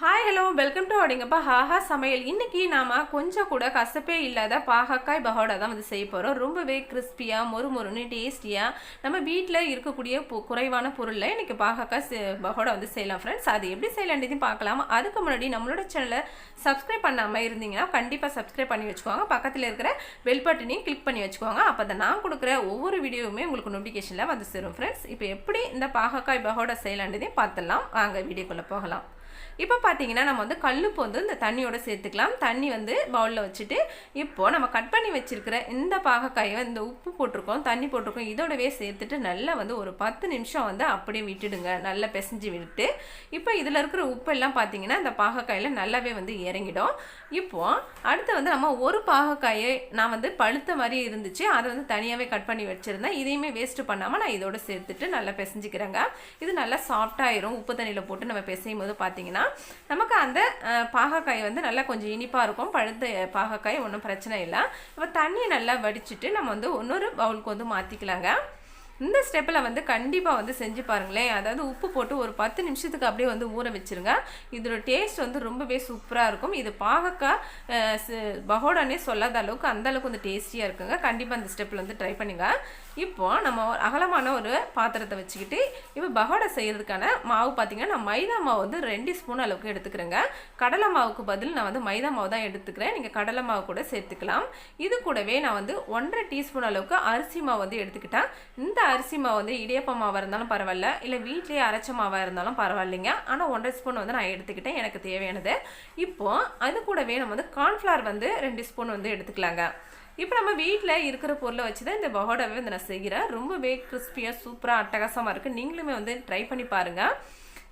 Hi hello welcome to அப்படிங்கப்பா ஹாஹா சமையல். இன்னைக்கு நாம கொஞ்சம் கூட கசப்பே இல்லாத பாகக்காய் பகோடா தான் வந்து செய்ய போகிறோம் ரொம்பவே கிறிஸ்பியாக மொறு மொறுன்னு டேஸ்டியாக நம்ம வீட்டில் இருக்கக்கூடிய குறைவான பொருளில் இன்னைக்கு பாகக்காய் செ- பகோடா வந்து செய்யலாம் ஃப்ரெண்ட்ஸ் அது எப்படி செய்யலான்றதையும் பார்க்கலாம். அதுக்கு முன்னாடி நம்மளோட சேனலை சப்ஸ்கிரைப் பண்ணாமல் இருந்தீங்கன்னா கண்டிப்பாக சப்ஸ்கிரைப் பண்ணி வச்சுக்கோங்க. பக்கத்தில் இருக்கிற பெல் பட்டனையும் கிளிக் பண்ணி வச்சுக்கோங்க. அப்போ தான் நான் கொடுக்குற ஒவ்வொரு வீடியோவுமே உங்களுக்கு நோட்டிஃபிகேஷனில் வந்து சேரும் ஃப்ரெண்ட்ஸ் இப்போ எப்படி இந்த பாகக்காய் பகோடா செய்யலான்றதையும் பார்த்துடலாம். வாங்க வீடியோக்குள்ளே போகலாம். இப்போ பார்த்தீங்கன்னா நம்ம வந்து கல்லுப்பு வந்து இந்த தண்ணியோட சேர்த்துக்கலாம். தண்ணி வந்து பவுலில் வச்சுட்டு இப்போது நம்ம கட் பண்ணி வச்சிருக்கிற இந்த பாகக்காயை இந்த உப்பு போட்டிருக்கோம் தண்ணி போட்டிருக்கோம் இதோடவே சேர்த்துட்டு நல்லா வந்து ஒரு பத்து நிமிஷம் வந்து அப்படியே விட்டுடுங்க. நல்லா பிசைஞ்சு விட்டு இப்போ இதில் இருக்கிற உப்பெல்லாம் பார்த்தீங்கன்னா இந்த பாகக்காயில் நல்லாவே வந்து இறங்கிடும். இப்போது அடுத்து வந்து நம்ம ஒரு பாகக்காயை நான் வந்து பழுத்த மாதிரி இருந்துச்சு. அதை வந்து தனியாகவே கட் பண்ணி வச்சுருந்தேன். இதையுமே வேஸ்ட்டு பண்ணாமல் நான் இதோட சேர்த்துட்டு நல்லா பிசைஞ்சிக்கிறேங்க. இது நல்லா சாஃப்டாயிரும் உப்பு தண்ணியில் போட்டு நம்ம பிசையும் போது பார்த்தீங்கன்னா நமக்கு அந்த பாகக்காய் வந்து நல்லா கொஞ்சம் இனிப்பாக இருக்கும். பழுத்த பாகக்காய் ஒன்றும் பிரச்சனை இல்லை. இப்போ தண்ணியை நல்லா வடிச்சிட்டு நம்ம வந்து இன்னொரு பவுலுக்கு வந்து மாற்றிக்கலாங்க இந்த ஸ்டெப்பில் வந்து கண்டிப்பாக வந்து செஞ்சு பாருங்களேன் அதாவது உப்பு போட்டு ஒரு பத்து நிமிஷத்துக்கு அப்படியே வந்து ஊற வச்சிருங்க. இதோட டேஸ்ட் வந்து ரொம்பவே சூப்பராக இருக்கும். இது பாகக்காய் பகோடானே சொல்லாத அளவுக்கு அந்த அளவுக்கு வந்து டேஸ்டியாக இருக்குங்க. கண்டிப்பாக அந்த ஸ்டெப்பில் வந்து ட்ரை பண்ணுங்க. இப்போ நம்ம ஒரு அகலமான ஒரு பாத்திரத்தை வச்சுக்கிட்டு இப்போ பகோடா செய்கிறதுக்கான மாவு பார்த்தீங்கன்னா நான் மைதா மாவு வந்து ரெண்டு ஸ்பூன் அளவுக்கு எடுத்துக்கிறேங்க. கடலை மாவுக்கு பதில் நான் வந்து மைதா மாவு தான் எடுத்துக்கிறேன். நீங்கள் கடலை மாவு கூட சேர்த்துக்கலாம். இது கூடவே நான் வந்து ஒன்றரை டீஸ்பூன் அளவுக்கு அரிசி மாவு வந்து எடுத்துக்கிட்டேன். இந்த அரிசி மாவு வந்து இடியப்ப மாவாக இருந்தாலும் பரவாயில்ல இல்லை வீட்லேயே அரைச்ச மாவாக இருந்தாலும் பரவாயில்லைங்க. ஆனால் ஒன்றரை ஸ்பூன் வந்து நான் எடுத்துக்கிட்டேன் எனக்கு தேவையானது. இப்போ அது கூடவே நம்ம வந்து கார்ன்ஃப்ளவர் வந்து ரெண்டு ஸ்பூன் வந்து எடுத்துக்கலாங்க. இப்போ நம்ம வீட்டில் இருக்கிற பொருளை வச்சு தான் இந்த பகோடாவே வந்து நான் செய்கிறேன். ரொம்பவே கிறிஸ்பியாக சூப்பராக அட்டகாசமாக இருக்குது நீங்களுமே வந்து ட்ரை பண்ணி பாருங்கள்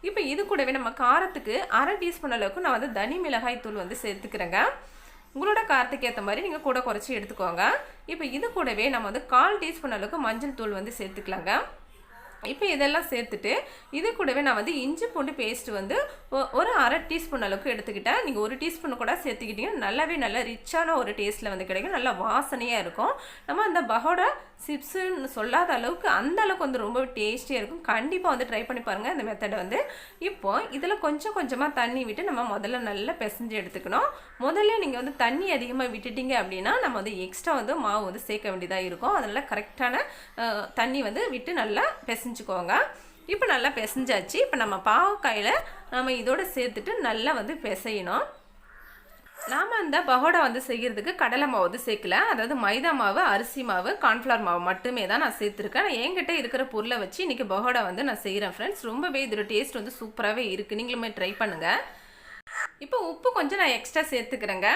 இப்போ இது கூடவே நம்ம காரத்துக்கு அரை டீஸ்பூன் அளவுக்கு நான் வந்து தனி மிளகாய் தூள் வந்து சேர்த்துக்கிறேங்க. உங்களோட காரத்துக்கு ஏற்ற மாதிரி நீங்கள் கூட குறைச்சி எடுத்துக்கோங்க. இப்போ இது கூடவே நம்ம வந்து கால் டீஸ்பூன் அளவுக்கு மஞ்சள் தூள் வந்து சேர்த்துக்கலாங்க. இப்போ இதெல்லாம் சேர்த்துட்டு இது கூடவே நான் வந்து இஞ்சி பூண்டு பேஸ்ட் வந்து ஒ- ஒரு அரை டீஸ்பூன் அளவுக்கு எடுத்துக்கிட்டேன். நீங்கள் ஒரு டீஸ்பூன் கூட சேர்த்துக்கிட்டீங்கன்னா நல்லாவே நல்லா ரிச்சான ஒரு டேஸ்ட்டில் வந்து கிடைக்கும். நல்லா வாசனையாக இருக்கும். நம்ம அந்த பகோடா சிப்ஸுன்னு சொல்லாத அளவுக்கு அந்த அளவுக்கு வந்து ரொம்ப டேஸ்டியாக இருக்கும். கண்டிப்பாக வந்து ட்ரை பண்ணி பாருங்கள் இந்த மெத்தடை வந்து இப்போ இதில் கொஞ்சம் கொஞ்சமாக தண்ணி விட்டு நம்ம முதல்ல நல்லா பிசைஞ்சு எடுத்துக்கணும். முதல்ல நீங்கள் வந்து தண்ணி அதிகமாக விட்டுட்டீங்க அப்படின்னா நம்ம வந்து எக்ஸ்ட்ரா வந்து மாவு வந்து சேர்க்க வேண்டியதாக இருக்கும். அதனால் கரெக்டான தண்ணி வந்து விட்டு நல்லா பிசைஞ்சுக்கோங்க. இப்போ நல்லா பிசைஞ்சாச்சு. இப்போ நம்ம பாவக்காயில் நம்ம இதோட சேர்த்துட்டு நல்லா வந்து பிசையணும். நாம் அந்த பகோடா வந்து செய்கிறதுக்கு கடலை மாவு வந்து சேர்க்கல. அதாவது மைதா மாவு அரிசி மாவு கார்ன்ஃப்ளவர் மாவு மட்டுமே தான் நான் சேர்த்துருக்கேன். நான் என்கிட்ட இருக்கிற பொருளை வச்சு இன்றைக்கி பகோடா வந்து நான் செய்கிறேன் ஃப்ரெண்ட்ஸ் ரொம்பவே இதோட டேஸ்ட் வந்து சூப்பராகவே இருக்குது நீங்களுமே ட்ரை பண்ணுங்கள் இப்போ உப்பு கொஞ்சம் நான் எக்ஸ்ட்ரா சேர்த்துக்கிறேங்க.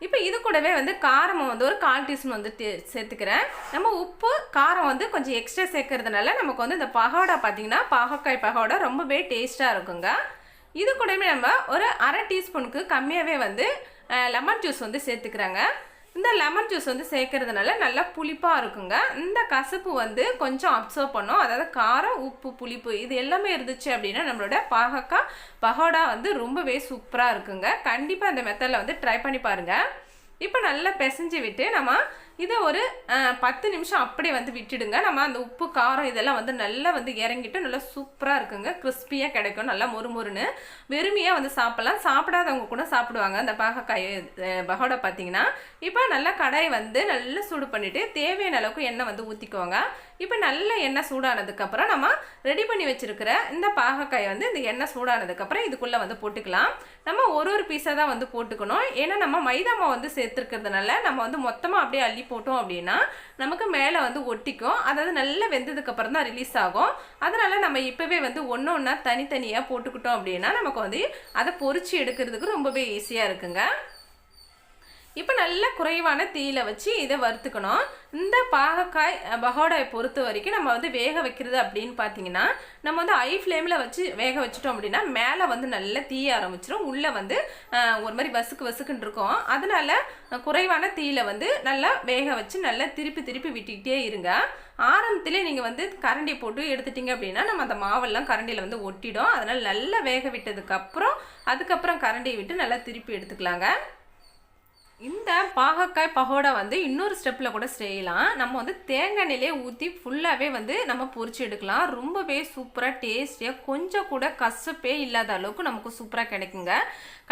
இப்போ இது கூடவே வந்து காரம் வந்து ஒரு கால் டீஸ்பூன் வந்து சேர்த்துக்கிறேன். நம்ம உப்பு காரம் வந்து கொஞ்சம் எக்ஸ்ட்ரா சேர்க்கறதுனால நமக்கு வந்து இந்த பகோடா பார்த்தீங்கன்னா பாகக்காய் பகோடா ரொம்பவே டேஸ்ட்டாக இருக்குங்க. இது கூடவே நம்ம ஒரு அரை டீஸ்பூனுக்கு கம்மியாகவே வந்து லெமன் ஜூஸ் வந்து சேர்த்துக்கிறாங்க. இந்த லெமன் ஜூஸ் வந்து சேர்க்கறதுனால நல்லா புளிப்பாக இருக்குங்க. இந்த கசப்பு வந்து கொஞ்சம் அப்சர்வ் பண்ணும். அதாவது காரம் உப்பு புளிப்பு இது எல்லாமே இருந்துச்சு அப்படின்னா நம்மளோட பாகக்காய் பகோடா வந்து ரொம்பவே சூப்பராக இருக்குங்க. கண்டிப்பாக இந்த மெத்தடில் வந்து ட்ரை பண்ணி பாருங்கள் இப்போ நல்லா பிசைஞ்சு விட்டு நம்ம இதை ஒரு பத்து நிமிஷம் அப்படியே வந்து விட்டுடுங்க. நம்ம அந்த உப்பு காரம் இதெல்லாம் வந்து நல்லா வந்து இறங்கிட்டு நல்லா சூப்பராக இருக்குங்க. கிறிஸ்பியாக கிடைக்கும். நல்லா மொறுமொறுன்னு வெறுமையாக வந்து சாப்பிட்லாம். சாப்பிடாதவங்க கூட சாப்பிடுவாங்க. அந்த பாகக்காய் பகோடா பார்த்தீங்கன்னா இப்போ நல்லா கடாய் வந்து நல்லா சூடு பண்ணிவிட்டு தேவையான அளவுக்கு எண்ணெய் வந்து ஊற்றிக்கோங்க இப்போ நல்ல எண்ணெய் சூடானதுக்கப்புறம் நம்ம ரெடி பண்ணி வச்சுருக்கிற இந்த பாகக்காய் வந்து இந்த எண்ணெய் சூடானதுக்கப்புறம் இதுக்குள்ளே வந்து போட்டுக்கலாம். நம்ம ஒரு ஒரு பீஸாக தான் வந்து போட்டுக்கணும். ஏன்னா நம்ம மைதா மாவு வந்து சேர்த்துருக்கிறதுனால நம்ம வந்து மொத்தமாக அப்படியே அள்ளி போட்டோம் அப்படின்னா நமக்கு மேலே வந்து ஒட்டிக்கும். அதாவது நல்லா வெந்ததுக்கப்புறம் தான் ரிலீஸ் ஆகும். அதனால் நம்ம இப்போவே வந்து ஒன்று ஒன்றா தனித்தனியாக போட்டுக்கிட்டோம் அப்படின்னா நமக்கு வந்து அதை பொறிச்சு எடுக்கிறதுக்கு ரொம்பவே ஈஸியாக இருக்குங்க. இப்போ நல்ல குறைவான தீயில வச்சு இதை வறுத்துக்கணும். இந்த பாகக்காய் பகோடாயை பொறுத்த வரைக்கும் நம்ம வந்து வேக வைக்கிறது அப்படின்னு பார்த்தீங்கன்னா நம்ம வந்து ஐ ஃப்ளேமில் வச்சு வேக வச்சிட்டோம் அப்படின்னா மேலே வந்து நல்லா தீய ஆரம்பிச்சிடும் உள்ளே வந்து ஒரு மாதிரி வசுக்கு வசுக்குன்னு இருக்கும். அதனால் குறைவான தீயில வந்து நல்லா வேக வச்சு நல்லா திருப்பி திருப்பி விட்டுக்கிட்டே இருங்க. ஆரம்பத்திலே நீங்கள் வந்து கரண்டி போட்டு எடுத்துட்டீங்க அப்படின்னா நம்ம அந்த மாவெல்லாம் கரண்டியில் வந்து ஒட்டிடும். அதனால் நல்லா வேக விட்டதுக்கப்புறம் அதுக்கப்புறம் கரண்டியை விட்டு நல்லா திருப்பி எடுத்துக்கலாங்க. இந்த பாகக்காய் பகோடா வந்து இன்னொரு ஸ்டெப்பில் கூட செய்யலாம். நம்ம வந்து தேங்காய் நிலையை ஊற்றி ஃபுல்லாகவே வந்து நம்ம பொறிச்சு எடுக்கலாம். ரொம்பவே சூப்பராக டேஸ்டியாக கொஞ்சம் கூட கசப்பே இல்லாத அளவுக்கு நமக்கு சூப்பராக கிடைக்குங்க.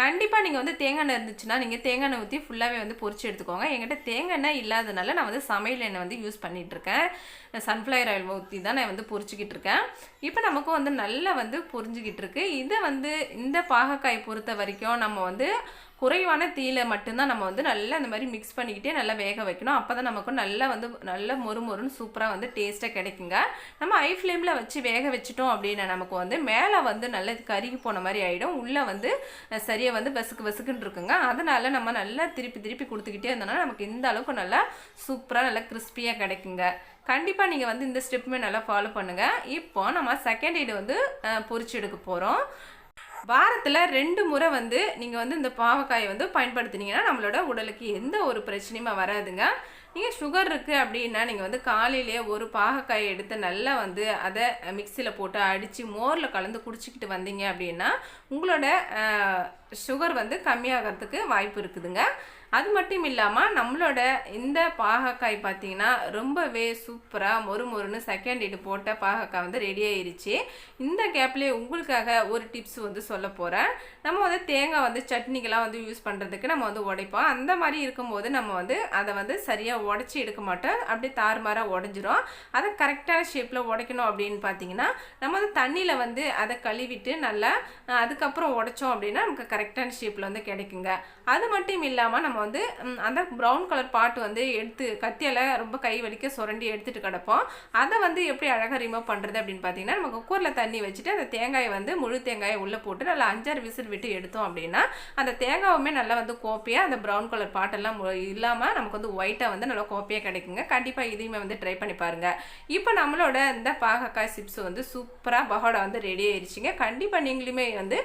கண்டிப்பாக நீங்கள் வந்து தேங்காய் எண்ணெய் இருந்துச்சுன்னா நீங்கள் தேங்காய் எண்ணெய் ஊற்றி ஃபுல்லாகவே வந்து பொரிச்சு எடுத்துக்கோங்க. என்கிட்ட தேங்காய் எண்ணெய் இல்லாதனால நான் வந்து சமையல் எண்ணெய் வந்து யூஸ் பண்ணிகிட்ருக்கேன் இருக்கேன். சன்ஃப்ளவர் ஆயில் ஊற்றி தான் நான் வந்து பொறிச்சிக்கிட்டு இருக்கேன். இப்போ நமக்கு வந்து நல்லா வந்து பொறிஞ்சிக்கிட்டு இருக்கு. இதை வந்து இந்த பாகக்காய் பொறுத்த வரைக்கும் நம்ம வந்து குறைவான தீயில மட்டும்தான் நம்ம வந்து நல்லா இந்த மாதிரி மிக்ஸ் பண்ணிக்கிட்டே நல்லா வேக வைக்கணும். அப்போ தான் நமக்கு நல்லா வந்து நல்ல மொறு மொறுன்னு சூப்பராக வந்து டேஸ்ட்டாக கிடைக்குங்க. நம்ம ஐ ஃப்ளேமில் வச்சு வேக வச்சிட்டோம் அப்படின்னா நமக்கு வந்து மேலே வந்து நல்லா கருகி போன மாதிரி ஆகிடும் உள்ளே வந்து சரியாக வந்து பசுக்கு பசுக்குன்னு இருக்குங்க. அதனால் நம்ம நல்லா திருப்பி திருப்பி கொடுத்துக்கிட்டே இருந்தோம்னா நமக்கு இந்த அளவுக்கு நல்லா சூப்பராக நல்லா கிறிஸ்பியாக கிடைக்குங்க. கண்டிப்பாக நீங்கள் வந்து இந்த ஸ்டெப்புமே நல்லா ஃபாலோ பண்ணுங்கள் இப்போ நம்ம செகண்ட் எய்டு வந்து பொறிச்சு பொரிச்சு எடுக்க போகிறோம் வாரத்தில் ரெண்டு முறை வந்து நீங்கள் வந்து இந்த பாவக்காயை வந்து பயன்படுத்தினீங்கன்னா நம்மளோட உடலுக்கு எந்த ஒரு பிரச்சனையுமே வராதுங்க. நீங்கள் சுகர் இருக்குது அப்படின்னா நீங்கள் வந்து காலையிலேயே ஒரு பாகக்காயை எடுத்து நல்லா வந்து அதை மிக்சியில் போட்டு அடித்து மோரில் கலந்து குடிச்சிக்கிட்டு வந்தீங்க அப்படின்னா உங்களோட சுகர் வந்து கம்மியாகிறதுக்கு வாய்ப்பு இருக்குதுங்க. அது மட்டும் இல்லாமல் நம்மளோட இந்த பாகக்காய் பார்த்தீங்கன்னா ரொம்பவே சூப்பராக மொறு மொறுன்னு செகண்ட் இடு போட்ட பாகக்காய் வந்து ரெடி ஆயிருச்சு. இந்த கேப்லேயே உங்களுக்காக ஒரு டிப்ஸ் வந்து சொல்ல போகிறேன் நம்ம வந்து தேங்காய் வந்து சட்னிக்கெல்லாம் வந்து யூஸ் பண்ணுறதுக்கு நம்ம வந்து உடைப்போம். அந்த மாதிரி இருக்கும்போது நம்ம வந்து அதை வந்து சரியாக உடச்சி எடுக்க மாட்டோம். அப்படியே தாறுமாறாக உடஞ்சிரும். அதை கரெக்டான ஷேப்பில் உடைக்கணும் அப்படின்னு பார்த்தீங்கன்னா நம்ம வந்து தண்ணியில் வந்து அதை கழுவிட்டு நல்லா அதுக்கப்புறம் உடைச்சோம் அப்படின்னா நமக்கு கரெக்டான ஷேப்பில் வந்து கிடைக்குங்க. அது மட்டும் இல்லாமல் நம்ம வந்து அந்த ப்ரௌன் கலர் பாட்டு வந்து எடுத்து கத்தியால் ரொம்ப கை வலிக்க சுரண்டி எடுத்துகிட்டு கிடப்போம். அதை வந்து எப்படி அழகாக ரிமூவ் பண்ணுறது அப்படின்னு பார்த்தீங்கன்னா நம்ம குக்கரில் தண்ணி வச்சுட்டு அந்த தேங்காயை வந்து முழு தேங்காயை உள்ளே போட்டு நல்லா அஞ்சாறு விசில் விட்டு எடுத்தோம் அப்படின்னா அந்த தேங்காவுமே நல்லா வந்து கோப்பையாக அந்த ப்ரௌன் கலர் பாட்டெல்லாம் இல்லாமல் நமக்கு வந்து ஒயிட்டாக வந்து நல்லா கோப்பையாக கிடைக்குங்க. கண்டிப்பாக இதையுமே வந்து ட்ரை பண்ணி பாருங்கள் இப்போ நம்மளோட இந்த பாகக்காய் சிப்ஸ் வந்து சூப்பராக பகோடா வந்து ரெடி ஆயிடுச்சுங்க கண்டிப்பாக நீங்களுமே வந்து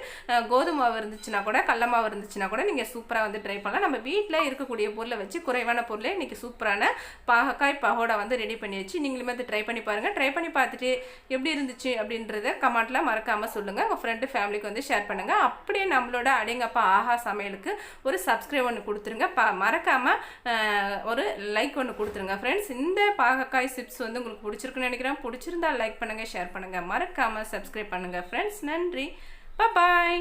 கோதுமாவு இருந்துச்சுன்னா கூட கடல மாவு இருந்துச்சுன்னா கூட நீங்கள் சூப்பராக வந்து ட்ரை பண்ணலாம். நம்ம வீட்டில் இருக்கக்கூடிய பொருளை வச்சு குறைவான பொருளை இன்றைக்கி சூப்பரான பாகக்காய் பகோடா வந்து ரெடி பண்ணி வச்சு நீங்களுமே வந்து ட்ரை பண்ணி பாருங்கள் ட்ரை பண்ணி பார்த்துட்டு எப்படி இருந்துச்சு அப்படின்றத கமெண்ட்டில் மறக்காமல் சொல்லுங்கள் உங்கள் ஃப்ரெண்டு ஃபேமிலிக்கு வந்து ஷேர் பண்ணுங்கள் அப்படியே நம்மளோட அடேங்கப்பா ஆஹா சமையலுக்கு ஒரு சப்ஸ்கிரைப் ஒன்று கொடுத்துருங்க. ப மறக்காமல் ஒரு லைக் ஒன்று கொடுத்துருங்க. ஃப்ரெண்ட்ஸ் இந்த பாகக்காய் சிப்ஸ் வந்து உங்களுக்கு பிடிச்சிருக்குன்னு நினைக்கிறேன். பிடிச்சிருந்தா லைக் பண்ணுங்கள் ஷேர் பண்ணுங்கள் மறக்காமல் சப்ஸ்கிரைப் பண்ணுங்கள் ஃப்ரெண்ட்ஸ் நன்றி. பாய்